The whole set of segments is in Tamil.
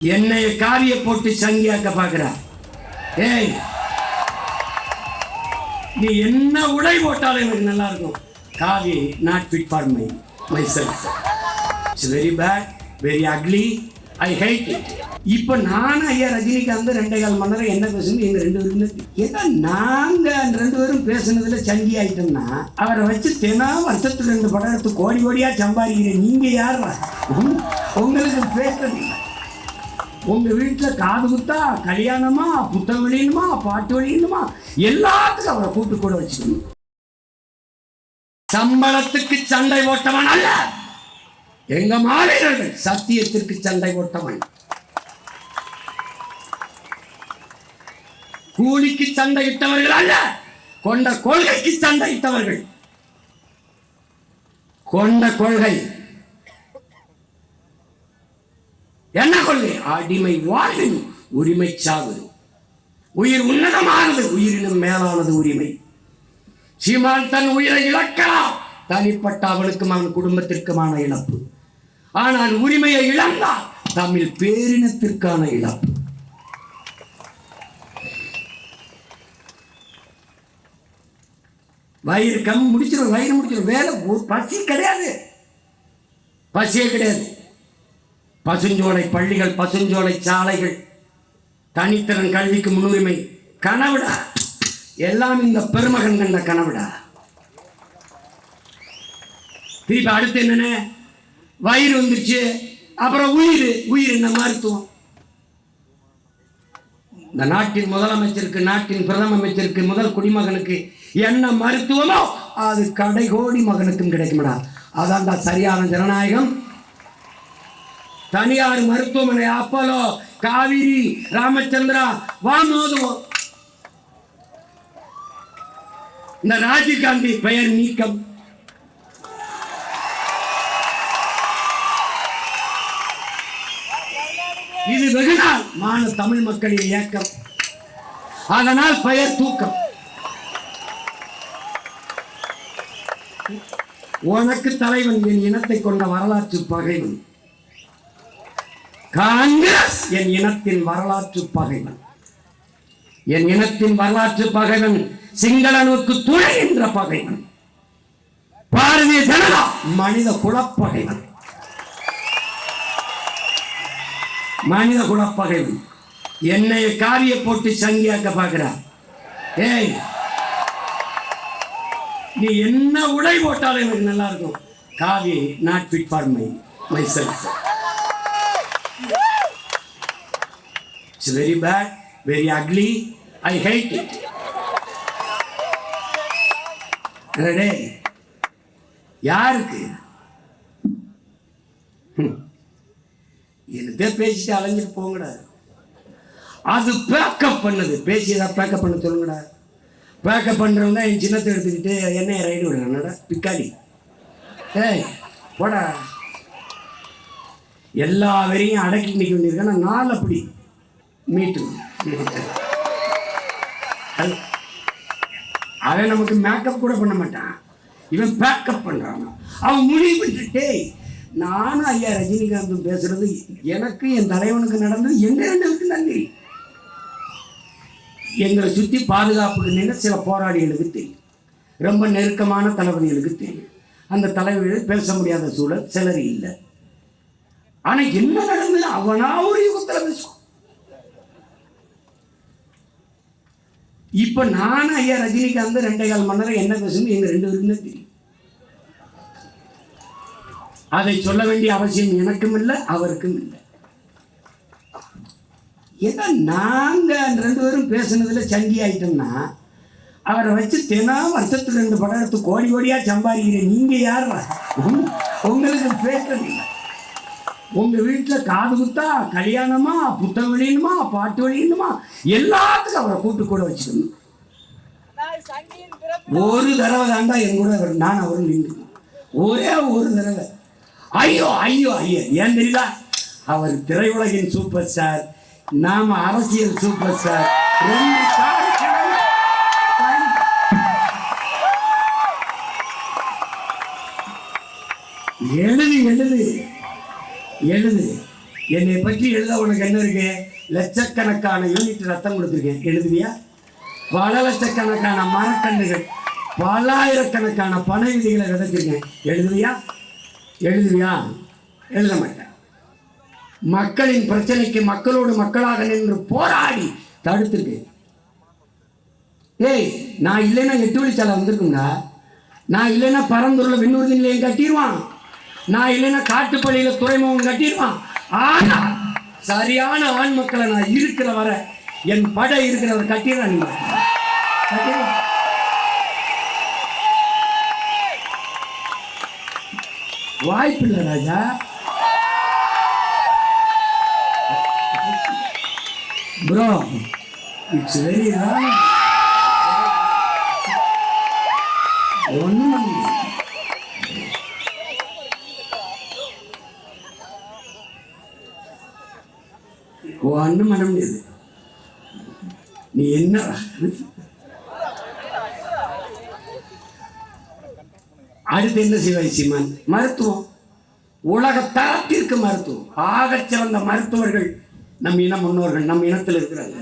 என்னைய காரிய போட்டு சங்கியாக்க பாக்குற. ஏய் நீ என்ன உடை போட்டாலும் எனக்கு நல்லா இருக்கும். காவி not fit for my myself it's very bad very ugly I hate it இப்போ நானும் ஐயா ரஜினிகாந்த் ரெண்டே கால் மணி நேரம் என்ன பேசணும்? எங்கள் ரெண்டு பேரும் ஏன்னா நாங்க ரெண்டு பேரும் பேசுனதுல சங்கி ஆயிட்டோம்னா அவரை வச்சு தினா வருஷத்துக்கு ரெண்டு படம் எடுத்து கோடி கோடியாக சம்பாதிக்கிறேன். நீங்கள் யார் உங்களுக்கு பேசுறது உங்கள் உங்க வீட்டுல காது குத்தா கல்யாணமா புத்தகம் வெளியணுமா பாட்டு வெளியணுமா எல்லாத்துக்கும் அவரை கூட்டு கூட வச்சுக்கணும். சம்பளத்துக்கு சண்டை ஓட்டவன் அல்ல. எங்க மாவீரர்கள் சத்தியத்திற்கு சண்டை ஓட்டவன் கூலிக்கு சண்டையிட்டவர்கள் அல்ல. கொண்ட கொள்கைக்கு சண்டையிட்டவர்கள் கொண்ட கொள்கை என்ன கொள்கை அடிமை வாழ்வின் உரிமை சாவு உயிர் உன்னதமானது உயிரினும் மேலானது உரிமை. சீமான் தன் உயிரை இழக்கலாம். தனிப்பட்ட அவனுக்கும் அவன் குடும்பத்திற்குமான இழப்பு. ஆனால் உரிமையை இழந்தால் தமிழ் பேரினத்திற்கான இழப்பு. வயிறு கம் முடிச்சிடும் வயிறு முடிச்சிடும் வேலை பசி கிடையாது. பசியே கிடையாது. பசுஞ்சோலை பள்ளிகள் பசுஞ்சோலை சாலைகள். தனித்திறன் கல்விக்கு முன்னுரிமை. கனவுடா. எல்லாம் இந்த பெருமகன் கண்ட கனவுடா. திருப்பி அடுத்து என்னென்ன? வயிறு வந்துருச்சு. அப்புறம் உயிர். உயிர் என்ன மருத்துவம்? இந்த நாட்டின் முதலமைச்சருக்கு நாட்டின் பிரதம அமைச்சருக்கு முதல் குடிமகனுக்கு என்ன மருத்துவமோ அது கடைகோடி மகனுக்கும் கிடைக்கும்டா. அதான்டா சரியான ஜனநாயகம். தனியார் மருத்துவமனை அப்பலோ காவிரி ராமச்சந்திரா வா மோதுவோம். இந்த ராஜீவ்காந்தி பெயர் நீக்கம். இது வெகுநாள் மான தமிழ் மக்களின் இயக்கம். அதனால் பெயர் தூக்கம். உனக்கு தலைவன் என் இனத்தை கொண்ட வரலாற்று பகைவன். காங்கிரஸ்! என் இனத்தின் வரலாற்று பகைவன். என் இனத்தின் வரலாற்று பகைவன் சிங்களனுக்கு துணை என்ற பகைவன். பாரதிய ஜனதா மனித குலப்பகைவன். மனித குலப்பகைவன். என்னை காரிய போட்டு சங்கியாக்க பாக்குறா ஏய் நீ என்ன உடை போட்டாலும் எனக்கு நல்லா இருக்கும். காவி not fit for my myself it's very bad very ugly I hate it டே யாருக்கு? ஹம். என்னதே பேசிட்டு அலைஞ்சிட்டு போங்கடா. அது பேக்கப் பண்ணுது. பேசி ஏதாவது பேக்கப் பண்ண சொல்லுங்கடா. பேக்கப் பண்ணுறவங்க என் சின்னத்தை எடுத்துக்கிட்டு என்னைய ரைடு விடுறாங்கடா பிக்காளி. ஏய் போடா. எல்லா வரையும் அடக்கி நிற்க வேண்டியிருக்கேன் நான் நாள் அப்படி மீட்டு அது அதை நமக்கு மேக்கப் கூட பண்ண மாட்டான். இவன் பேக்கப் பண்ணுறான் அவன் முடிவு பண்ணிட்டு நானும் ஐயா ரஜினிகாந்தும் பேசுறது எனக்கு என் தலைவனுக்கு நடந்தது எங்க ரெண்டு நன்றி? எங்களை சுற்றி பாதுகாப்புக்கு நின்று சில போராளிகளுக்கு தெரியும். ரொம்ப நெருக்கமான தளபதிகளுக்கு தெரியும். அந்த தலைவர்கள் பேச முடியாத சூழல் சிலர் இல்லை. ஆனால் என்ன நடந்தது? அவனா ஒரு யுகத்தில் பேசுவான் இப்போ நானும் ஐயா ரஜினிகாந்த் ரெண்டே கால் மணி நேரம் என்ன பேசணும்? எங்கள் ரெண்டு பேருக்குமே தெரியும். அதை சொல்ல வேண்டிய அவசியம் எனக்கும் இல்லை அவருக்கும் இல்லை. ஏன்னா நாங்கள் ரெண்டு பேரும் பேசுனதில் சங்கி ஆயிட்டோம்னா அவரை வச்சு தினம் வருஷத்துக்கு ரெண்டு படம் எடுத்து கோடி கோடியாக சம்பாதிக்கிறேன். நீங்கள் யார் உங்களுக்கு பேசுறதில்லை உங்க வீட்டில் காது குத்தா கல்யாணமா புத்தகம் வெளியணுமா பாட்டு வெளியணுமா எல்லாத்துக்கும் அவரை கூட்டு கூட வச்சுக்கணும் ஒரு தடவை தாண்டா என் கூட அவர் நான் அவரும் நீங்க ஒரே ஒரு தடவை. ஐயோ ஐயோ ஐயோ ஏன் தெரியுதா? அவர் திரையுலகின் சூப்பர் ஸ்டார் நாம அரசியல் சூப்பர் ஸ்டார் ரெண்டு எழுது எழுது. எழுது. என்னை பற்றி எழுத உனக்கு என்ன இருக்கு? லட்சக்கணக்கான யூனிட் ரத்தம் கொடுத்துருக்கேன். எழுதுவியா பல லட்சக்கணக்கான மரக்கன்றுகள் பல்லாயிரக்கணக்கான பண விதிகளை விதைச்சிருக்கேன். எழுதுவியா எழுதுவியா எழுத மாட்டேன். மக்களின் பிரச்சனைக்கு மக்களோடு மக்களாக நின்று போராடி தடுத்துருக்கேன். ஏய் நான் இல்லைன்னா எட்டு வழிச்சாலை வந்திருக்கும்டா. நான் இல்லைன்னா பரந்தூரில் விண்ணூர்தி நிலையம் கட்டிடுவான். நான் இல்லைன்னா காட்டுப்பள்ளியில் துறைமுகம் கட்டிடுவான். ஆனா சரியான ஆண் மக்களை நான் இருக்கிற வர என் படை இருக்கிறவர் கட்டிடுறான் நீங்க வாய்ப்பு இல்லை ராஜா. ப்ரோ இட்ஸ் வெரி ராங் ஒன்றும் ஒன்றும் பண்ண முடியாது நீ என்ன? அடுத்து என்ன செய்வாய் சீமான்? மருத்துவம். உலக தரத்திற்கு மருத்துவம். ஆக சிறந்த மருத்துவர்கள் நம் இன முன்னோர்கள் நம் இனத்தில் இருக்கிறாங்க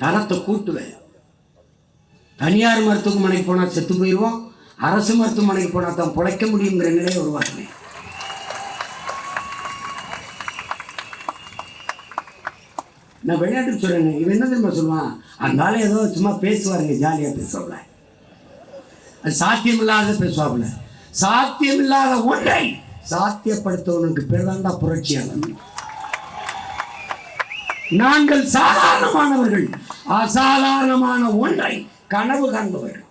தரத்தை கூட்டுவேன் தனியார் மருத்துவமனைக்கு போனால் செத்து போயிடுவோம் அரசு மருத்துவமனைக்கு போனால் தான் பிழைக்க முடியுங்கிற நிலையை உருவாக்குவேன். நான் விளையாட்டு சொல்றேன் இவன் என்ன தெரியுமா சொல்லுவான்? அதனால ஏதோ சும்மா பேசுவாருங்க ஜாலியாக பேசுவாப்ல அது சாத்தியமில்லாத பேசுவாப்புல. சாத்தியமில்லாத ஒன்றை சாத்தியப்படுத்தவனுக்கு பேர் தான்டா புரட்சியாளன் நாங்கள் சாதாரணமானவர்கள் அசாதாரணமான ஒன்றை கனவு காண்பவர்கள்.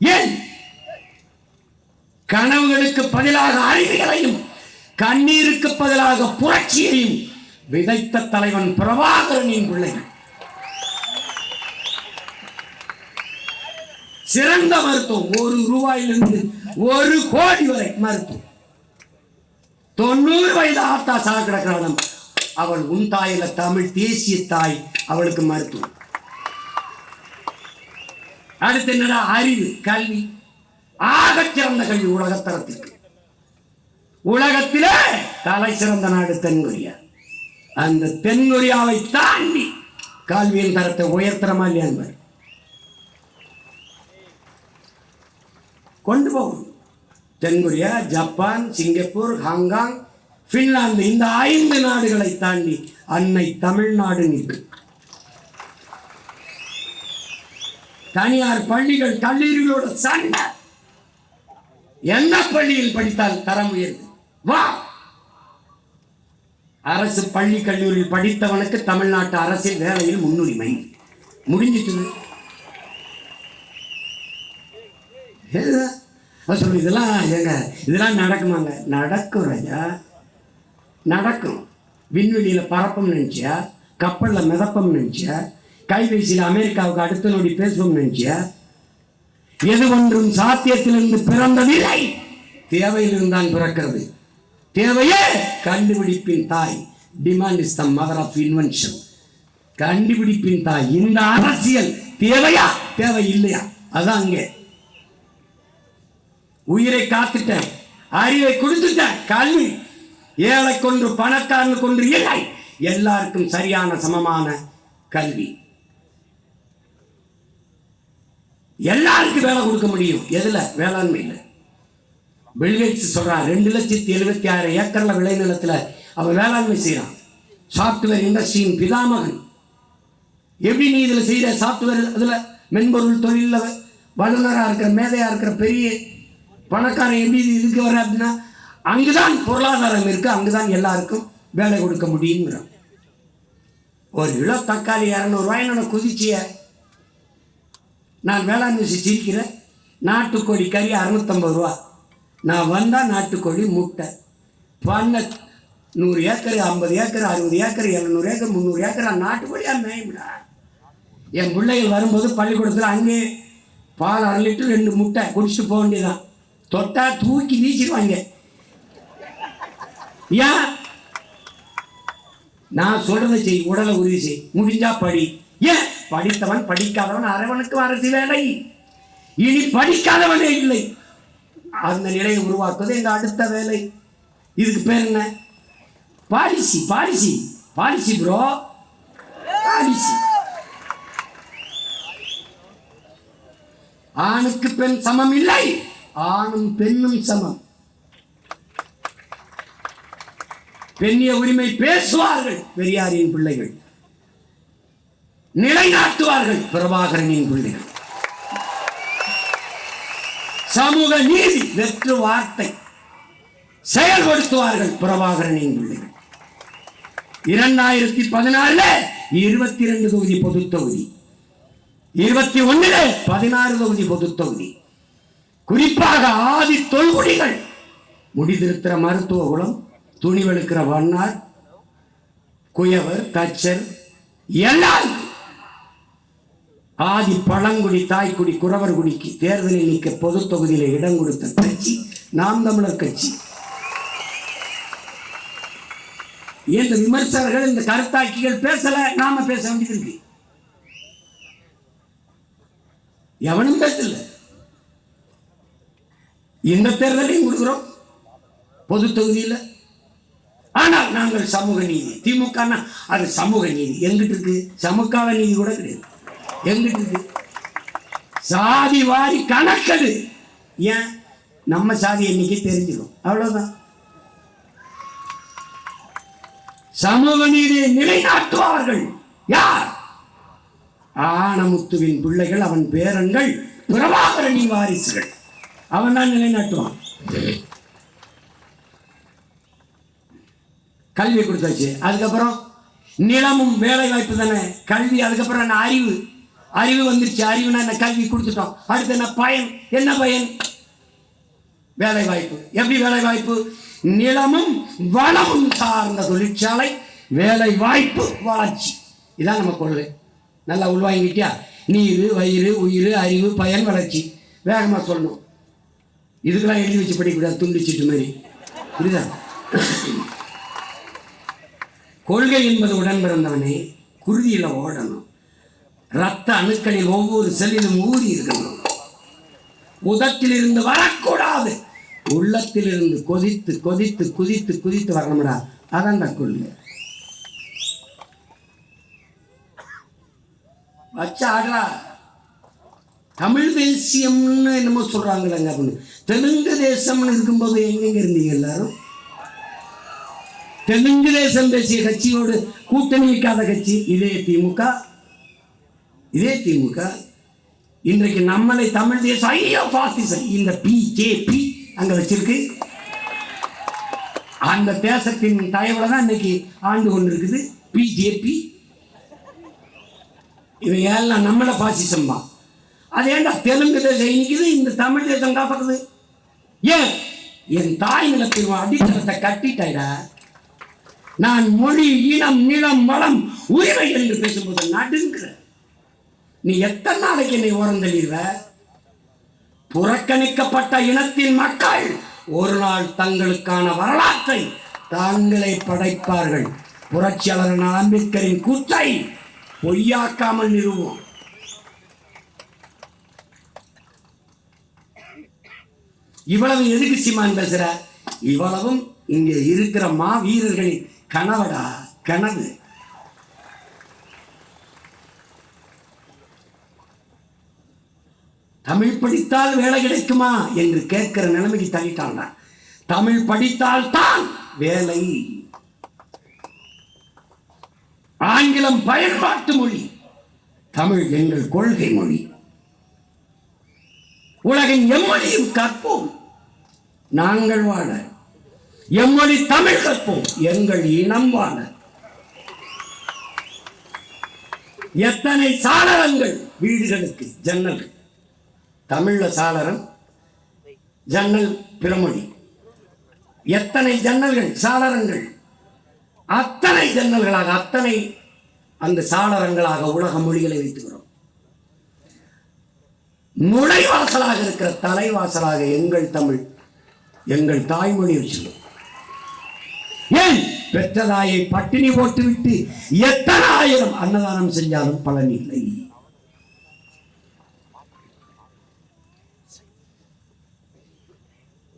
ஏன்? கனவுகளுக்கு பதிலாக அறிவியலையும் கண்ணீருக்கு பதிலாக புரட்சியையும் விதைத்த தலைவன் பிரபாகரனின் பிள்ளைகள். சிறந்த மருத்துவம். ஒரு ரூபாயிலிருந்து ஒரு கோடி வரை மருத்துவம். தொண்ணூறு வயது ஆத்தா சாக கிடக்கிறாள் அவள் உன் தாயில தமிழ் தேசிய தாய். அவளுக்கு மருத்துவம். அடுத்து என்னடா? அறிவு கல்வி. ஆக சிறந்த கல்வி உலகத்தரத்திற்கு. உலகத்திலே தலை சிறந்த நாடு தென்கொரியா. அந்த தென்கொரியாவை தாண்டி கல்வியின் தரத்தை உயர்த்தரமா இல்லையா என்பர் கொண்டு போகும். தென்கொரியா ஜப்பான் சிங்கப்பூர் ஹாங்காங் பின்லாந்து இந்த ஐந்து நாடுகளை தாண்டி அன்னை தமிழ்நாடு நிற்கு தனியார் பள்ளிகள் கல்லூரிகளோட சண்டை. எந்த பள்ளியில் படித்தால் தரம் உயர்வு? வா! அரசு பள்ளி கல்லூரியில் படித்தவனுக்கு தமிழ்நாட்டு அரசியல் வேலையில் முன்னுரிமை. முடிஞ்சிட்டு சொல்லு இதெல்லாம் ஏங்க இதெல்லாம் நடக்குமாங்க? நடக்கும் ராஜா நடக்கும். விண்வெளியில் பறப்பம் நினச்சியா? கப்பலில் மிதப்பம் நினச்சியா? கைபேசியில் அமெரிக்காவுக்கு அடுத்த நொடி பேசுவோம் நினச்சியா? எது ஒன்றும் சாத்தியத்திலிருந்து பிறந்ததில்லை. தேவையிலிருந்தான் பிறக்கிறது. தேவையே? கண்டுபிடிப்பின் தாய். Demand is the mother of invention கண்டுபிடிப்பின் தாய். இந்த அரசியல் தேவையா? தேவை இல்லையா அதான் அங்கே. உயிரை காத்துட்டேன். அறிவை கொடுத்துட்டேன். கல்வி. ஏழை கொன்று பணக்காரன் கொன்று இல்லை. எல்லாருக்கும் சரியான சமமான கல்வி. எல்லாருக்கும் வேலை கொடுக்க முடியும். எதுல? வேளாண்மையில். பில்கேட்ஸ் சொல்றான் ரெண்டு லட்சத்தி எழுபத்தி ஆறு ஏக்கர்ல விளைநிலத்தில் அவர் வேளாண்மை செய்கிறான் சாஃப்ட்வேர் இண்டஸ்ட்ரியின் பிதாமகன் எப்படி நீ இதில் செய்கிற சாஃப்ட்வேர் அதில் மென்பொருள் தொழிலில் வல்லுநராக இருக்கிற மேதையாக இருக்கிற பெரிய பணக்காரன் எப்படி இதுக்கு வர அப்படின்னா அங்குதான் பொருளாதாரம் இருக்குது அங்கு தான் எல்லாருக்கும் வேலை கொடுக்க முடியுங்கிறான். ஒரு கிலோ தக்காளி இரநூறுவா என்னோட குதிச்சிய நான் வேளாண்மை சிரிக்கிறேன் நாட்டுக்கோழி கறி அறுநூத்தம்பது ரூபா. நான் வந்தால் நாட்டுக்கோழி முட்டை. பண்ண நூறு ஏக்கர் ஐம்பது ஏக்கர் அறுபது ஏக்கர் எழுநூறு ஏக்கர் முந்நூறு ஏக்கர் நாட்டுக்கோழியாக மேயும்டா. என் பிள்ளைகள் வரும்போது பள்ளிக்கூடத்தில் அங்கே பால் அரை லிட்டர் ரெண்டு முட்டை குடிச்சிட்டு போக வேண்டியதான் தொட்டா தூக்கி வீசிடுவாங்க. ஏன்? நான் சொல்றதை செய் உடலை உறுதி செய். முடிஞ்சா படி. ஏன்? படித்தவன் படிக்காதவன் அரவனுக்கு அரசு வேலை. இனி படிக்காதவனே இல்லை. அந்த நிலையை உருவாக்குவது இந்த அடுத்த வேலை. இதுக்கு பேர் என்ன? Policy policy. Policy bro policy. ஆணுக்கு பெண் சமம் இல்லை. ஆணும் பெண்ணும் சமம். பெண்ணிய உரிமை பேசுவார்கள் பெரியாரின் பிள்ளைகள். நிலைநாட்டுவார்கள் பிரபாகரனின் பிள்ளைகள். சமூக நீதி வெற்று வார்த்தை. செயல்படுத்துவார்கள் பிரபாகரனின் பிள்ளைகள் இரண்டாயிரத்தி பதினாறுல இருபத்தி ரெண்டு தொகுதி பொது தொகுதி. இருபத்தி ஒண்ணுல பதினாறு தொகுதி பொது தொகுதி. குறிப்பாக ஆதி தொல்குடிகள் முடிதிருக்கிற மருத்துவ குலம் துணிவெடுக்கிற வண்ணார் குயவர் தச்சர் எல்லாரும் ஆதி பழங்குடி தாய்க்குடி குறவர்குடிக்கு தேர்தலில் நிற்க பொது தொகுதியில இடம் கொடுத்த கட்சி நாம் தமிழர் கட்சி. இந்த விமர்சகர்கள் இந்த கருத்தாக்கிகள் பேசல? நாம பேச வேண்டியது இருக்கு. எவனும் பேசல. இந்த தேர்தலையும் கொடுக்கிறோம். பொது தொகுதியில். ஆனால் நாங்கள் சமூக நீதி திமுகனா அது சமூக நீதி. எங்கிட்டு இருக்கு? சமூக நீதி கூட கிடையாது. எங்கிட்டு சாதி வாரி கணக்கது ஏன்? நம்ம சாதி இன்னைக்கு தெரிஞ்சிடும். அவ்வளவுதான். சமூக நீதியை நிலைநாட்டுவார்கள் யார்? ஆனமுத்துவின் பிள்ளைகள் அவன் பேரன்கள் பிரபாகரணி வாரிசுகள். அவன் தான் நிலைநாட்டுவான். கல்வி கொடுத்தாச்சு. அதுக்கப்புறம் நிலமும் வேலை வாய்ப்பு தானே. கல்வி அதுக்கப்புறம் அறிவு? அறிவு வந்துருச்சு அறிவுனா என்ன கல்வி கொடுத்துட்டோம். அடுத்து என்ன பயன்? என்ன பயன்? வேலை வாய்ப்பு எப்படி வேலை வாய்ப்பு நிலமும் வளமும் சார்ந்த தொழிற்சாலை வேலை வாய்ப்பு வளர்ச்சி. இதான் நம்ம கொள்கை. நல்லா உள்வாங்கிட்டியா நீர் வயிறு உயிர் அறிவு பயன் வளர்ச்சி. வேகமாக சொல்லணும். இதுக்கெல்லாம் எழுதி வச்சு படிக்கூடாது துண்டிச்சிட்டு மாதிரி. புரியுதா? கொள்கை என்பது உடன் பிறந்தவனே குருதியில் ஓடணும். ரத்த அணுக்களில் ஒவ்வொரு செல்லிலும் ஊறி இருக்கின்றன. உதட்டில் இருந்து வரக்கூடாது. உள்ளத்தில் இருந்து கொதித்து கொதித்து குதித்து குதித்து வரணும்டா. அதான்டா கொள்ளு. வச்சாடா. தமிழ் தேசியம்னு என்னமோ சொல்றாங்களேங்க அப்படின்னு. தெலுங்கு தேசம்னு இருக்கும்போது எங்கெங்க இருந்தீங்க எல்லாரும்? தெலுங்கு தேசம் பேசிய கட்சியோடு கூட்டணி வைக்காத கட்சி இதே திமுக. இதே திமுக இன்றைக்கு நம்மளை தமிழ் தேசம் ஐயோ பாசிசம் இந்த பிஜேபி அங்கே வச்சிருக்கு. அந்த தேசத்தின் தயவுல தான் இன்னைக்கு ஆண்டு கொண்டு இருக்குது பிஜேபி இவை எல்லாம் நம்மளை பாசிசம் தான் அது ஏன்டா தெலுங்கு தேசம் இனிக்குது இந்த தமிழ் தேசம் காப்பாக்குது ஏன்? என் தாய் நிலத்தில் அடித்தளத்தை கட்டிட்டாய்டா. நான் மொழி இனம் நிலம் வளம் உரிமை என்று பேசும்போது நடுங்கிறேன். நீ எத்தனை நாளைக்கு என்னை ஓரம் தெளிவ புறக்கணிக்கப்பட்ட இனத்தின் மக்கள் ஒரு நாள் தங்களுக்கான வரலாற்றை தாங்களே படைப்பார்கள். புரட்சியாளர் அம்பேத்கரின் கூத்தை பொய்யாக்காமல் நிறுவோம். இவ்வளவு எதுக்கு சீமான் பேசுற? இவ்வளவும் இங்கே இருக்கிற மா வீரர்களின் கனவடா கனவு. தமிழ் படித்தால் வேலை கிடைக்குமா? என்று கேட்கிற நிலைமைக்கு தள்ளிட்டான்டா தமிழ் படித்தால் தான் வேலை. ஆங்கிலம் பயன்பாட்டு மொழி தமிழ் எங்கள் கொள்கை மொழி. உலகின் எம்மொழியும் கற்போம் நாங்கள் வாழ. எம்மொழி தமிழ் கற்போம் எங்கள் இனம் வாழ. எத்தனை சாளரங்கள் வீடுகளுக்கு ஜன்னல்கள். தமிழ்ல சாளரம் ஜன்னல் பிறமொழி. எத்தனை ஜன்னல்கள் சாளரங்கள்? அத்தனை ஜன்னல்களாக அத்தனை அந்த சாளரங்களாக உலக மொழிகளை வைத்துக்கிறோம். நுழைவாசலாக இருக்கிற தலைவாசலாக எங்கள் தமிழ் எங்கள் தாய்மொழி வச்சுள்ளோம் ஏன்? பெற்றதாயை பட்டினி போட்டுவிட்டு எத்தனை ஆயிரம் அன்னதானம் செஞ்சாலும் பலன் இல்லை.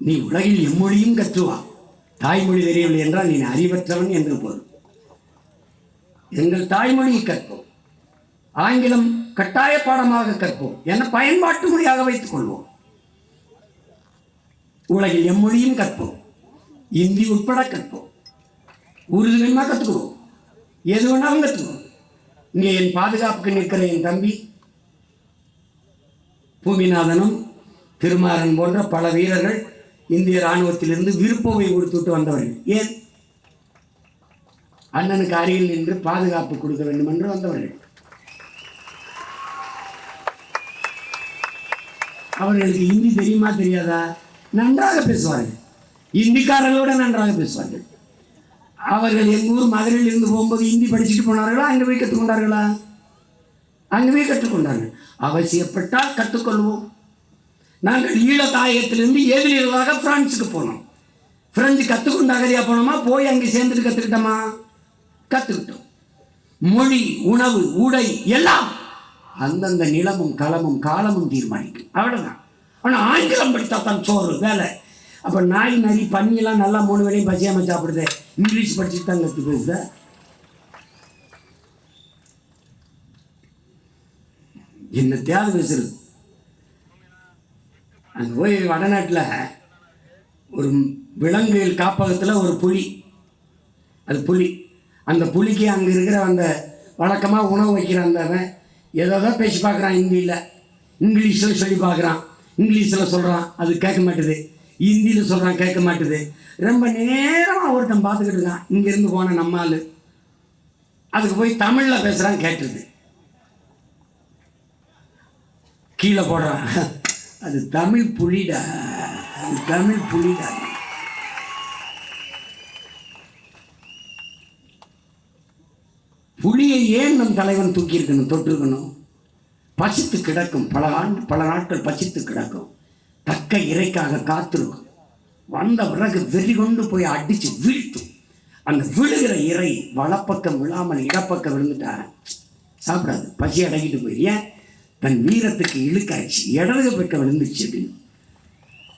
நீ உலகில் எம்மொழியும் கற்றுவா. தாய்மொழி தெரியவில்லை என்றால் நீ அறிவற்றவன் என்று பொருள். எங்கள் தாய்மொழியை கற்போம். ஆங்கிலம் கட்டாய பாடமாக கற்போம். என பயன்பாட்டு மொழியாக வைத்துக் கொள்வோம். உலகில் எம்மொழியும் கற்போம். இந்தி உட்பட கற்போம். உருது வேணுமா கற்றுக்குவோம் எது வேணாலும் கற்றுக்குவோம் இங்கே என் பாதுகாப்புக்கு நிற்கிற என் தம்பி பூமிநாதனும் திருமாறன் போன்ற பல வீரர்கள் இந்திய இராணுவத்திலிருந்து விருப்பவை கொடுத்துட்டு வந்தவர்கள் ஏன்? அண்ணனுக்கு அருகில் நின்று பாதுகாப்பு கொடுக்க வேண்டும் என்று வந்தவர்கள். அவர்களுக்கு ஹிந்தி தெரியுமா தெரியாதா? நன்றாக பேசுவார்கள். இந்திக்காரர்களோட நன்றாக பேசுவார்கள். அவர்கள் எங்கள் ஊர் மதுரையில் இருந்து போகும்போது இந்தி படிச்சுட்டு போனார்களா? அங்கே போய் கற்றுக்கொண்டார்களா? அங்கே போய் கற்றுக்கொண்டார்கள். அவசியப்பட்டால் கற்றுக்கொள்வோம். நாங்கள் ஈழத்தாயத்திலிருந்து தாயகத்திலிருந்து எதிரிகளாக பிரான்ஸுக்கு போனோம். பிரெஞ்சு கற்றுக்கொண்டு அகதியாக போனோமா? போய் அங்கே சேர்ந்துட்டு கற்றுக்கிட்டோமா கற்றுக்கிட்டோம் மொழி உணவு உடை எல்லாம் அந்தந்த நிலமும் களமும் காலமும் தீர்மானிக்கும். அவ்வளோதான் ஆனால் ஆங்கிலம் படித்தா தான் சோறு வேலை. அப்போ நாய் நரி பண்ணியெல்லாம் நல்லா மூணு வேளையும் பசியாமல் சாப்பிடுது. இங்கிலீஷ் படிச்சுட்டு தான் கற்று பேசுத என்ன தேவை பேசுறது. அங்கே போய் வடநாட்டில் ஒரு விலங்குகள் காப்பகத்தில் ஒரு புலி. அது புலி. அந்த புலிக்கு அங்கே இருக்கிற அந்த வழக்கமாக உணவு வைக்கிற அந்த அவன் ஏதோ தான் பேசி பார்க்குறான் ஹிந்தியில். இங்கிலீஷில் சொல்லி பார்க்குறான். இங்கிலீஷில் சொல்கிறான் அது கேட்க மாட்டுது. ஹிந்தியில் சொல்கிறான் கேட்க மாட்டுது. ரொம்ப நேரமாக ஒருத்தன் பார்த்துக்கிட்டு இருக்கான். இங்கேருந்து போன நம்ம ஆள். அதுக்கு போய் தமிழில் பேசுகிறான் கேட்டுருது. கீழே போடுறான். அது தமிழ் புலிடா அது தமிழ் புலிடா. புலியை ஏன் நம் தலைவன் தூக்கியிருக்கணும் தொட்டிருக்கணும்? பசித்து கிடக்கும் பல ஆண்டு பல நாட்கள் பசித்து கிடக்கும். தக்க இறைக்காக காத்திருக்கும். வந்த பிறகு வெறி கொண்டு போய் அடித்து வீழ்த்தும் அந்த விழுகிற இறை வலப்பக்கம் விழாமல் இடப்பக்கம் விழுந்துட்டா சாப்பிடாது பசி அடங்கிட்டு போய் ஏன்? தன் வீரத்துக்கு இழுக்காச்சு இடது பக்கம் விழுந்துச்சு அப்படின்னு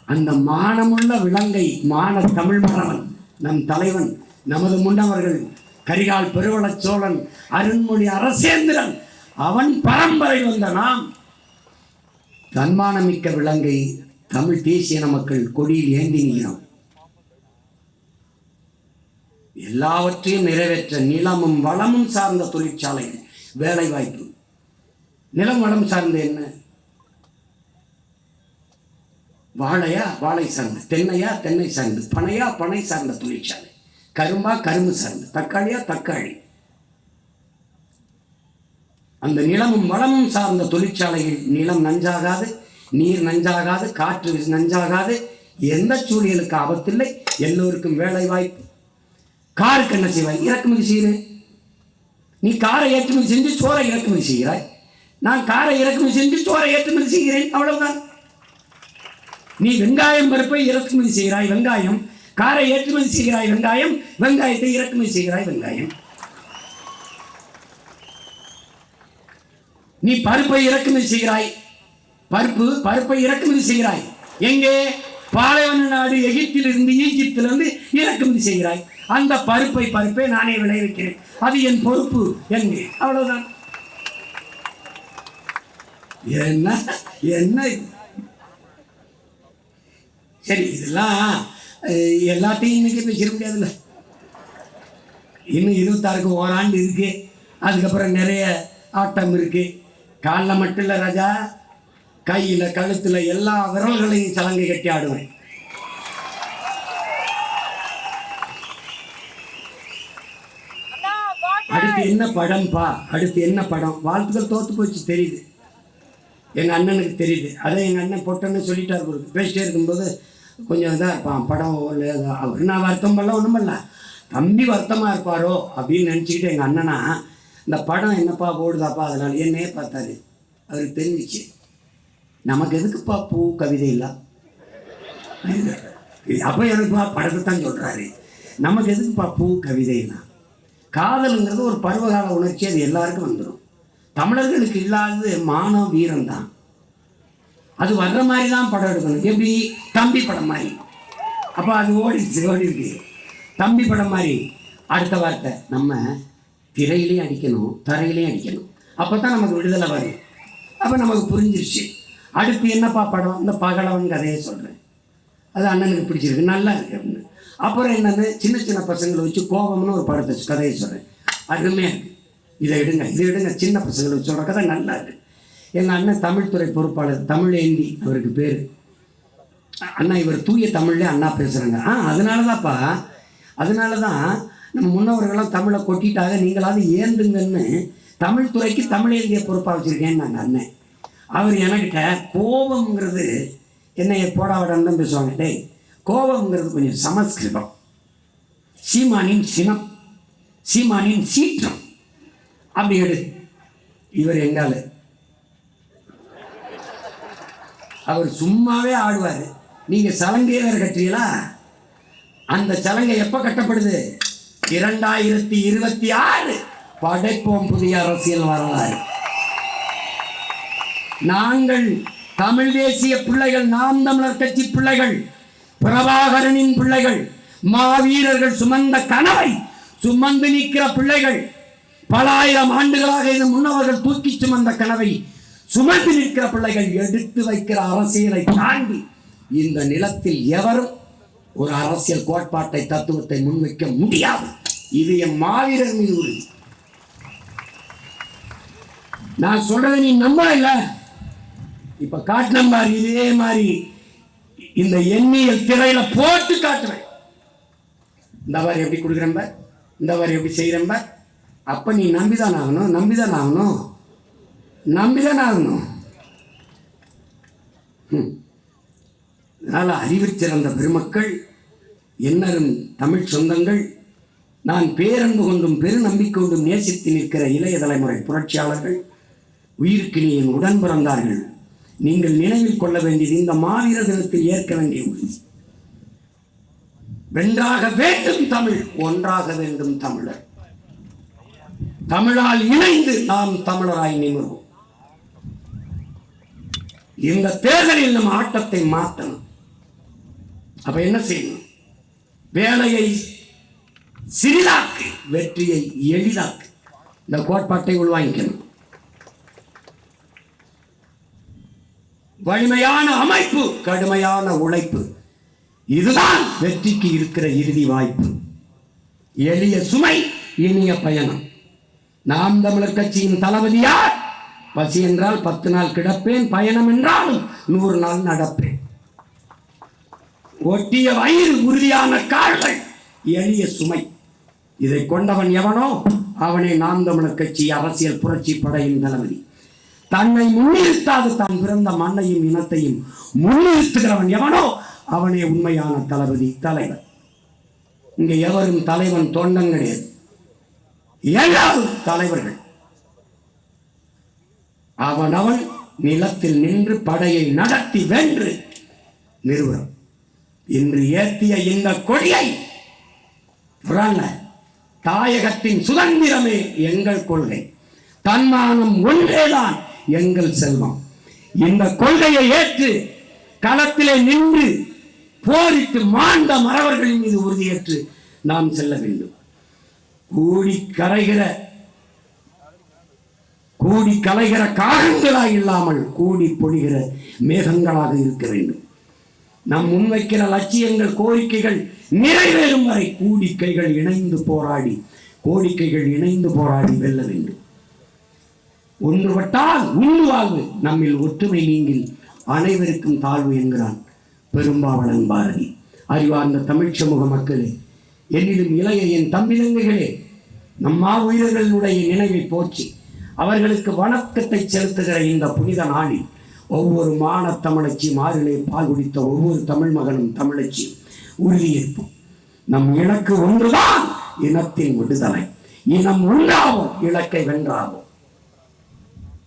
அந்த மானமுள்ள விலங்கை மான தமிழ் மரவன் நம் தலைவன் நமது முன்னவர்கள் கரிகால் பெருவளச் சோழன் அருண்மொழி அரசேந்திரன் அவன் பரம்பரை வந்த நாம். தன்மானமிக்க விலங்கை தமிழ் தேசிய மக்கள் கொடியில் ஏந்தி நிற்கிறோம் எல்லாவற்றையும் நிறைவேற்ற நிலமும் வளமும் சார்ந்த தொழிற்சாலைகள் வேலை வாய்ப்பு நிலம் வளம் சார்ந்த என்ன? வாழையா வாழை சார்ந்து. தென்னையா தென்னை சார்ந்து. பனையா பனை சார்ந்த தொழிற்சாலை. கரும்பா கரும்பு சார்ந்து. தக்காளியா தக்காளி. அந்த நிலமும் வளமும் சார்ந்த தொழிற்சாலையில் நிலம் நஞ்சாகாது நீர் நஞ்சாகாது காற்று நஞ்சாகாது. எந்த சூழலுக்கு ஆபத்தில்லை. எல்லோருக்கும் வேலை வாய்ப்பு காருக்கு என்ன செய்வாய்? இறக்குமதி செய்கிறேன் நீ காரை ஏற்றுமதி செஞ்சு சோறை இறக்குமதி செய்கிறாய். நான் காரை இறக்குமதி செஞ்சு சோரை ஏற்றுமதி செய்கிறேன். அவ்வளவுதான். நீ வெங்காயம் பருப்பை இறக்குமதி செய்கிறாய் வெங்காயம். காரை ஏற்றுமதி செய்கிறாய் வெங்காயம். வெங்காயத்தை இறக்குமதி செய்கிறாய் வெங்காயம். நீ பருப்பை இறக்குமதி செய்கிறாய். பருப்பு பருப்பை இறக்குமதி செய்கிறாய். எங்கே? பாலைவன நாடு எகிப்திலிருந்து ஈஜிப்திலிருந்து இறக்குமதி செய்கிறாய். அந்த பருப்பை பருப்பை நானே விளைவிக்கிறேன். அது என் பொறுப்பு. என்று அவ்வளவுதான். என்ன என்ன? சரி இதெல்லாம் எல்லாத்தையும் இன்னைக்கு பேசிட முடியாதுல்ல. இன்னும் இருபத்தாறுக்கு ஓராண்டு இருக்கு. அதுக்கப்புறம் நிறைய ஆட்டம் இருக்கு. காலில் மட்டும் இல்லை ராஜா. கையில் கழுத்தில் எல்லா விரல்களையும் சலங்கை கட்டி ஆடுவேன். அடுத்து என்ன படம்ப்பா அடுத்து என்ன படம்? வாழ்த்துக்கள் தோத்து போச்சு தெரியுது. எங்கள் அண்ணனுக்கு தெரியுது. அதை எங்கள் அண்ணன் பொட்டன்னு சொல்லிட்டார் போல பேசிட்டே இருக்கும்போது கொஞ்சம் இதாக இருப்பான் படம் இல்லை அவர் நான் வருத்தம் பண்ணல ஒன்றும் பண்ணல. தம்பி வருத்தமாக இருப்பாரோ அப்படின்னு நினச்சிக்கிட்டு எங்கள் அண்ணனா இந்த படம் என்னப்பா போடுதாப்பா அதனால் என்னையே பார்த்தாரு. அவருக்கு தெரிஞ்சிச்சு. நமக்கு எதுக்குப்பா பூ கவிதை இல்லை? அப்போ எனக்குப்பா படத்தை தான் சொல்கிறாரு நமக்கு எதுக்குப்பா பூ கவிதைன்னா காதலுங்கிறது ஒரு பருவகால உணர்ச்சி அது எல்லாருக்கும் வந்துடும் தமிழர்களுக்கு இல்லாதது மானம் வீரம் தான் அது வர்ற மாதிரி தான் படம் எடுக்கணும். எப்படி? தம்பி படம் மாதிரி. அப்போ அது ஓடிடுச்சு ஓடி தம்பி படம் மாதிரி. அடுத்த வார்த்தை நம்ம திரையிலையும் அடிக்கணும் தரையிலையும் அடிக்கணும். அப்போ தான் நமக்கு விடுதலை வரும். அப்போ நமக்கு புரிஞ்சிருச்சு. அடுத்து என்னப்பா படம்? இந்த பகலவன் கதையை சொல்கிறேன் அது அண்ணனுக்கு பிடிச்சிருக்கு. நல்லா இருக்கு அப்படின்னு. அப்புறம் என்னென்னு சின்ன சின்ன பசங்களை வச்சு கோபம்னு ஒரு படத்தை கதையை சொல்கிறேன் அருமையாக இருக்குது இதை எடுங்க இதை எடுங்க. சின்ன பசங்களை சொல்கிற கதை நல்லா இருக்கு. எங்கள் அண்ணன் தமிழ்துறை பொறுப்பாளர் தமிழ் ஏந்தி அவருக்கு பேர். அண்ணா இவர் தூய தமிழ்லேயே அண்ணா பேசுகிறாங்க ஆ அதனால தான்ப்பா அதனால தான் நம்ம முன்னவர்களாம் தமிழை கொட்டிட்டாக நீங்களாவது ஏந்துங்கன்னு தமிழ் துறைக்கு தமிழ் பொறுப்பாக வச்சுருக்கேன்னு நாங்கள் அண்ணன். அவர் என்கிட்ட கோபம்ங்கிறது என்னைய போடாவிடம் தான் பேசுவாங்க. டேய் கோபம்ங்கிறது கொஞ்சம் சமஸ்கிருதம். சீமானின் சினம். சீமானின் சீற்றம். அப்படி எடு இவர் எங்கால? அவர் சும்மாவே ஆடுவார். நீங்கள் சலங்கையே வேறு கட்டுறீங்களா? அந்த சலங்கை எப்போ கட்டப்படுது? இரண்டாயிரத்தி இருபத்தி ஆறு படைப்போம் புதிய அரசியல் வரலாறு. நாங்கள் தமிழ் தேசிய பிள்ளைகள் நாம் தமிழர் கட்சி பிள்ளைகள் பிரபாகரனின் பிள்ளைகள் மாவீரர்கள் சுமந்த கனவை சுமந்து நிற்கிற பிள்ளைகள் பல ஆயிரம் ஆண்டுகளாக இந்த முன்னவர்கள் தூக்கி சுமந்த கனவை சுமந்து நிற்கிற பிள்ளைகள் எடுத்து வைக்கிற அரசியலை தாண்டி இந்த நிலத்தில் எவரும் ஒரு அரசியல் கோட்பாட்டை தத்துவத்தை முன்வைக்க முடியாது. இது என் மாவீரர் மீது உறுதி. நான் சொல்றதை நீ நம்ப இல்ல இப்ப காட்டின மாதிரி இதே மாதிரி இந்த எண்ணியல் திரையில போட்டு காட்டுறேன் இந்த மாதிரி எப்படி கொடுக்குறேன் இந்த மாதிரி எப்படி செய்கிறேன் அப்ப நீ நம்பிதான் ஆகணும்? நம்பிதான் ஆகணும்? நம்பிதான் ஆகணும். ம். அதனால அறிவில் சிறந்த பெருமக்கள் என்னரும் தமிழ் சொந்தங்கள் நான் பேரன்பு கொண்டும் பெருநம்பிக்கை கொண்டும் நேசித்து நிற்கிற இளைய தலைமுறை புரட்சியாளர்கள் உயிருக்கு நீ உடன் பிறந்தார்கள். நீங்கள் நினைவில் கொள்ள வேண்டியது இந்த மாவீர தினத்தில் ஏற்க வேண்டிய வென்றாக வேண்டும் தமிழ் ஒன்றாக வேண்டும் தமிழர். தமிழால் இணைந்து நாம் தமிழராய் நிமிர்வோம். இந்த தேர்தலில் நம்ம ஆட்டத்தை மாற்றணும். அப்ப என்ன செய்யணும்? வேலையை சிறிதாக்கு வெற்றியை எளிதாக்கு இந்த கோட்பாட்டை உள்வாங்கிக்கணும். வலிமையான அமைப்பு கடுமையான உழைப்பு. இதுதான் வெற்றிக்கு இருக்கிற இறுதி வாய்ப்பு. எளிய சுமை இனிய பயணம். நாம் தமிழர் கட்சியின் தளபதியார் பசி என்றால் பத்து நாள் கிடப்பேன் பயணம் என்றால் நூறு நாள் நடப்பேன். ஒட்டிய வயிறு உறுதியான கால்கள் எளிய சுமை. இதை கொண்டவன் எவனோ? அவனே நாம் தமிழர் கட்சி அரசியல் புரட்சி படையின் தளபதி. தன்னை முன்னிறுத்தாது தான் பிறந்த மண்ணையும் இனத்தையும் முன்னிறுத்துகிறவன் எவனோ? அவனே உண்மையான தளபதி தலைவர். இங்கே எவரும் தலைவன் தொண்டன் கிடையாது. எல்லாரும் தலைவர்கள். அவனவன் நிலத்தில் நின்று படையை நடத்தி வென்று நிறுவனம். இன்று ஏற்றிய இந்த கொடியை தாயகத்தின் சுதந்திரமே எங்கள் கொள்கை. தன்மானம் ஒன்றேதான் எங்கள் செல்வம். இந்த கொள்கையை ஏற்று களத்திலே நின்று போரிட்டு மாண்ட மறவர்களின் மீது உறுதியேற்று நாம் செல்ல வேண்டும். கூடி கரைகிற கூடி கலைகிற காகங்களாக இல்லாமல் கூடி பொழிகிற மேகங்களாக இருக்க வேண்டும். நம் முன்வைக்கிற லட்சியங்கள் கோரிக்கைகள் நிறைவேறும் வரை கூடிக்கைகள் இணைந்து போராடி கோரிக்கைகள் இணைந்து போராடி வெல்ல வேண்டும். ஒன்றுபட்டால் உண்டுவாழ்வு நம்மில் ஒற்றுமை நீங்கில் அனைவருக்கும் தாழ்வு என்கிறான் பெரும்பாவளன் பாரதி. அறிவார்ந்த தமிழ் சமூக மக்களே என்னிலும் இளைய என் தம்பிதங்கைகளே நம்மா உயிர்களுடைய நினைவை போற்றி அவர்களுக்கு வணக்கத்தை செலுத்துகிற இந்த புனித நாளில் ஒவ்வொரு மான தமிழச்சி மாறிலே பால் குடித்த ஒவ்வொரு தமிழ் மகனும் தமிழச்சி உறுதியேற்போம் நம் இலக்கு ஒன்றுதான் இனத்தின் விடுதலை. இனம் ஒன்றாவோம் இலக்கை வென்றாவோம்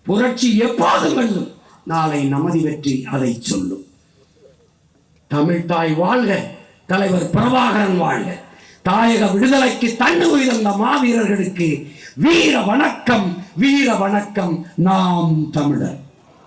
புரட்சி எப்போது வெல்லும் நாளை நமதி வெற்றி அதை சொல்லும். தமிழ்தாய் வாழ்க தலைவர் பிரபாகரன் வாழ்க. தாயக விடுதலைக்கு தன்னு உயிர்ந்த மாவீரர்களுக்கு வீர வணக்கம் வீர வணக்கம். நாம் தமிழர்.